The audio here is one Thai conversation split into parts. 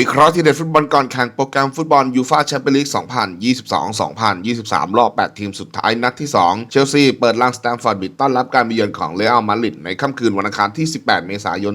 วิเคราะห์ที่เด็ดฟุตบอลก่อนแข่งโปรแกรมฟุตบอลยูฟาแชมเปี้ยนลีก 2022-2023 รอบ 8 ทีมสุดท้ายนัดที่ 2 เชลซีเปิดลานสแตมฟอร์ดบิดต้อนรับการมาเยือนของเรอัลมาดริดในค่ำคืนวันอังคารที่ 18 เมษายน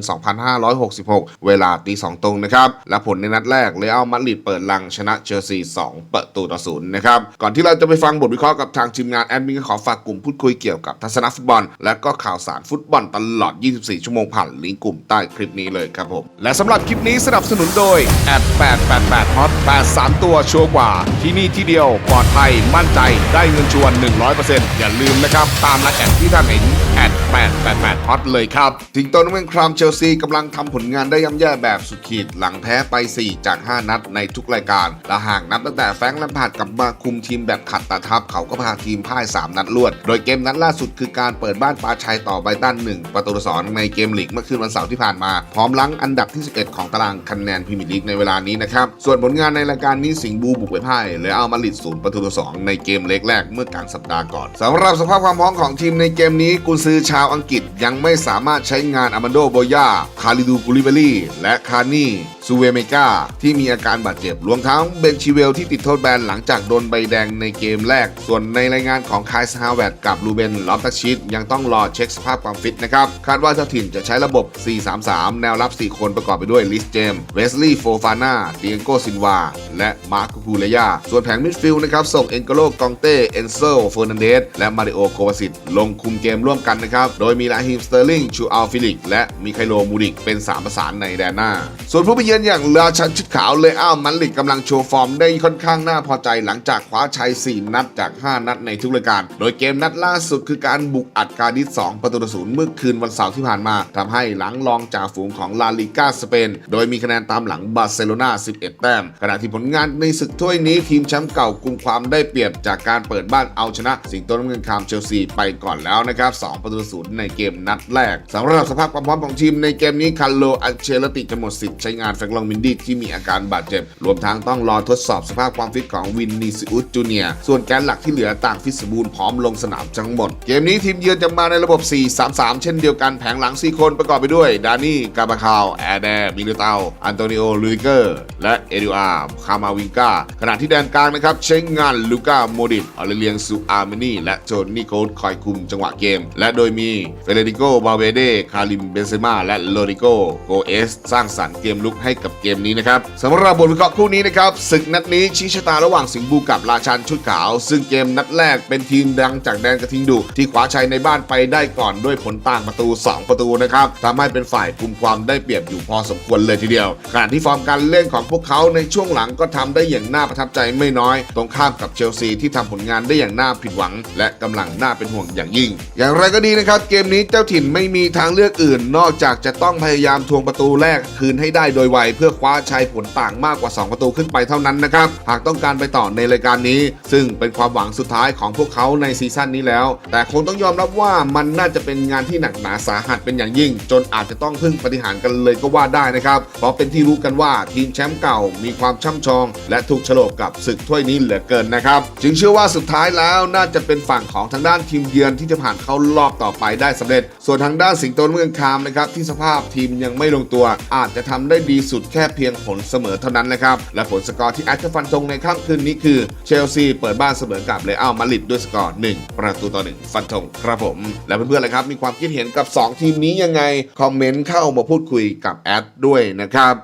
2566 เวลาตี2ตรงนะครับ และผลในนัดแรกเรอัลมาดริดเปิดลังชนะเชลซี 2 ประตูต่อศูนย์นะครับ ก่อนที่เราจะไปฟังบทวิเคราะห์กับทางทีมงานแอดมินก็ขอฝากกลุ่มพูดคุยเกี่ยวกับทัศนฟุตบอล และก็ข่าวสารฟุตบอลตลอด 24 ชั่วโมงผ่านลิงก์กลุ่มใต้คลิปนี้เลยครับผม และสำหรับคลิปนี้สนับสนุนโดยแอด888ฮอต83 ตัวชัวร์กว่า ที่นี่ที่เดียวปลอดภัยมั่นใจได้เงินชวน 100%อย่าลืมนะครับ ตามนักแอดที่ท่านเห็นแอด888ฮอตเลยครับสิงโตนเมืองครามเชลซีกำลังทำผลงานได้ย่ำแย่แบบสุดขีด หลังแพ้ไป 4 จาก 5 นัดในทุกรายการ และห่ากนับตั้งแต่แฟงค์แลมพาดกลับมาคุมทีมแบบขัดตาทับเขาก็พาทีมพ่าย 3 นัดรวด โดยเกมนัดล่าสุดคือการเปิดบ้านปาชัยต่อไบตัน1ประตูต่อสองในเกมลีกเมื่อคืนวันเสาร์ที่ผ่านมา พร้อมลังอันดับที่ 11 ของตารางคะแนนพรีเมียร์ลีกในเวลานี้นะครับ ส่วนผลงานในรายการนี้สิงห์บูบุกไปพ่ายและเอามาดริดศูนย์ประตูต่อสองในเกมเล็กแรกเมื่อกลางสัปดาห์ก่อนสำหรับสภาพความพร้อมของทีมในเกมนี้กุนซือชาวอังกฤษยังไม่สามารถใช้งานอามันโดโบยาคาริดูกุลิเบลี่และคานี่ซูเวเมกาที่มีอาการบาดเจ็บรวมทั้งเบนชิเวลที่ติดโทษแบนหลังจากโดนใบแดงในเกมแรก ส่วนในรายงานของคายสฮาวเวตกับลูเบนลอฟตัชชิดยังต้องรอเช็คสภาพความฟิตนะครับ คาดว่าเจ้าถิ่นจะใช้ระบบ 4-3-3 แนวรับ 4 คนประกอบไปด้วยลิสเจมเวสลีย์โฟฟาน่าเดียโกซินวา และมาร์คูเลยา ส่วนแผงมิดฟิลด์นะครับ ส่งเอ็นโกโลกองเต้ เอนโซลเฟอร์นันเดส และมาริโอโควาซิตลงคุมเกมร่วมกันนะครับ โดยมีลาฮิมสเตอร์ลิง ชูอัลฟิลิก และมิไคโลมูดิก เป็น 3 ประสานในแดนหน้า ส่วนผู้ไปเยือนอย่างราชันชุดขาวเลอ้ามันลิกกำลังโชว์ฟอร์มได้ค่อนข้างน่าพอใจหลังจากคว้าชัย 4 นัดจาก 5 นัดในทุกรายการ โดยเกมนัดล่าสุดคือการบุกอัดกาดิส2ประตูต่อศูนย์เมื่อคืนวันเสาร์ที่ผ่านมาทำให้หลังรองจ่าฝูงของลาลิก้าสเปน โดยมีคะแนนตามหลังบาร์เซโลนา11 แต้ม ขณะที่ผลงานในศึกถ้วยนี้ทีมแชมป์เก่ากุมความได้เปรียบจากการเปิดบ้านเอาชนะ สิงโตน้ำเงินคามเชลซีไปก่อนแล้วนะครับ2ประตูศูนย์ในเกมนัดแรกสำหรับสภาพความพร้อมของทีมในเกมนี้คาร์โลอัลเชลติจะหมดสิทธิ์ใช้งานแฟรงค์ลองมินดี้ที่มีอาการบาดเจ็บ รวมทั้งต้องรอทดสอบสภาพความฟิตของวินนีซิอุสจูเนียส่วนแกนหลักที่เหลือต่างฟิตสมบูรณ์พร้อมลงสนามทั้งหมด เกมนี้ทีมเยือนจะมาในระบบ 4-3-3 เช่นเดียวกันแผงหลัง4คนประกอบไปด้วย ดานี่ กาบาคาว แอร์แดร์มิลิเตาอันโตนิโอลูอิเกอร์ และเอดิอาร์คามาวิงกาขณะที่แดนกลางนะครับใช้งานลูก้าโมดิตอเลเลียงซูอาร์เมนีและโจนนิโคลคอยคุมจังหวะเกม และโดยมีเฟเดริโกบาเวเดคาริมเบนเซม่าและโลริโกโกเอส สร้างสรรค์เกมลุกให้กับเกมนี้นะครับสำหรับบทวิเคราะห์คู่นี้นะครับศึกนัดนี้ชี้ชะตาระหว่างสิงห์บูกับราชันชุดขาว ซึ่งเกมนัดแรกเป็นทีมดังจากแดนกระทิงดุที่คว้าชัยในบ้านไปได้ก่อนด้วยผลต่างประตู 2 ประตูนะครับทำให้เป็นฝ่ายกุมความได้เปรียบอยู่พอสมควรเลยทีเดียวขณะที่ฟอร์มการเล่นของพวกเขาในช่วงหลังก็ทำได้อย่างน่าประทับใจไม่น้อย ตรงข้ามกับเชลซีที่ทำผลงานได้อย่างน่าผิดหวัง และกำลังน่าเป็นห่วงอย่างยิ่ง อย่างไรก็ดีนะครับ เกมนี้เจ้าถิ่นไม่มีทางเลือกอื่น นอกจากจะต้องพยายามทวงประตูแรกคืนให้ได้โดยไว เพื่อคว้าชัยผลต่างมากกว่า 2 ประตูขึ้นไปเท่านั้นนะครับหากต้องการไปต่อในรายการนี้ ซึ่งเป็นความหวังสุดท้ายของพวกเขาในซีซั่นนี้แล้ว แต่คงต้องยอมรับว่ามันน่าจะเป็นงานที่หนักหนาสาหัสเป็นอย่างยิ่ง จนอาจจะต้องพึ่งปฏิหารกันเลยก็ว่าได้นะครับเพราะเป็นที่รู้กันว่าว่าทีมแชมป์เก่ามีความช่ำชอง และถูกโฉลกกับศึกถ้วยนี้เหลือเกินนะครับ จึงเชื่อว่าสุดท้ายแล้วน่าจะเป็นฝั่งของทางด้านทีมเยือนที่จะผ่านเข้ารอบต่อไปได้สำเร็จ ส่วนทางด้านสิงโตเมืองคามนะครับที่สภาพทีมยังไม่ลงตัว อาจจะทำได้ดีสุดแค่เพียงผลเสมอเท่านั้นนะครับและผลสกอร์ที่แอดจะฟันธงในค่ำคืนนี้คือเชลซีเปิดบ้านเสมอกับเรอัลมาดริดด้วยสกอร์1ประตูต่อ1ฟันธงครับผม และเพื่อนๆเลยครับมีความคิดเห็นกับ 2 ทีมนี้ยังไง คอมเมนต์เข้ามาพูดคุยกับแอดด้วยนะครับ